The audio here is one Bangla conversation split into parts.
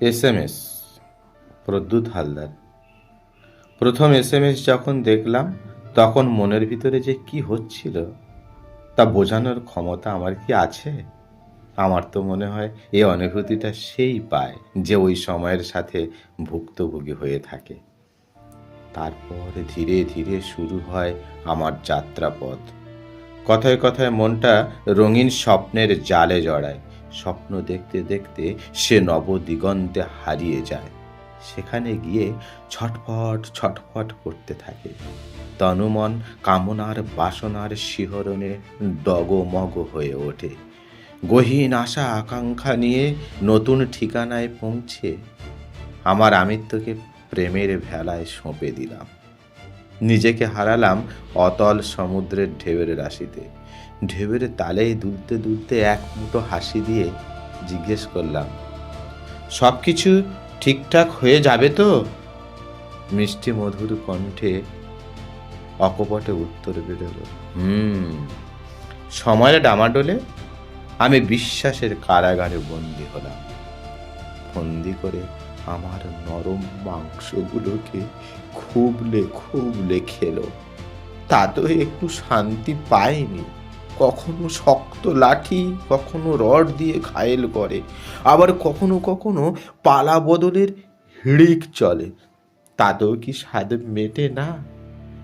S M S, Pradyut Haldar. প্রথম এস এম এস যখন দেখলাম, তখন মনের ভিতরে যে কি হচ্ছিল, তা বোঝানোর ক্ষমতা আমার কি আছে? আমার তো মনে হয় এই অনুভূতিটা সেই পায় যে ওই সময়ের সাথে ভুক্তভোগী হয়ে থাকে। তারপর ধীরে ধীরে শুরু হয় আমার যাত্রাপথ। কথায় কথায় মনটা রঙিন স্বপ্নের জালে জড়ায়। স্বপ্ন দেখতে দেখতে সে নবদিগন্তে হারিয়ে যায়। সেখানে গিয়ে ছটফট ছটফট করতে থাকে। তনুমন কামনার বাসনার শিহরণে ডগমগ হয়ে ওঠে। গহীন আশা আকাঙ্ক্ষা নিয়ে নতুন ঠিকানায় পৌঁছে আমার আমিত্বকে প্রেমের ভেলায় সঁপে দিলাম। নিজেকে হারালাম অতল সমুদ্রের ঢেউয়ের রাশিতে। ঢেউয়ের তালে দুলতে দুলতে এক মুঠো হাসি দিয়ে জিজ্ঞেস করলাম সব কিছু ঠিকঠাক হয়ে যাবে তো? মিষ্টি মধুর কণ্ঠে অকপটে উত্তর বেরোলো হুম, সময়ের ডামাডোলে আমি বিশ্বাসের কারাগারে বন্দি হলাম। বন্দি করে আমার নরম মাংসগুলোকে খুবলে খুবলে খেলো। তাতেও একটু শান্তি পায়নি। কখনো শক্ত লাঠি, কখনো রড দিয়ে ঘায়েল করে, আবার কখনো কখনো পালা বদলের হিড়িক চলে। তাতেও কি স্বাদ মেটে না?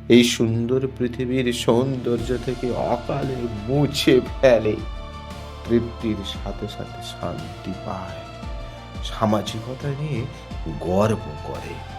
এই সুন্দর পৃথিবীর সৌন্দর্য থেকে অকালে মুছে ফেলে। তৃপ্তির সাথে সাথে শান্তি পায়। সামাজিকতা নিয়ে গর্ব করে।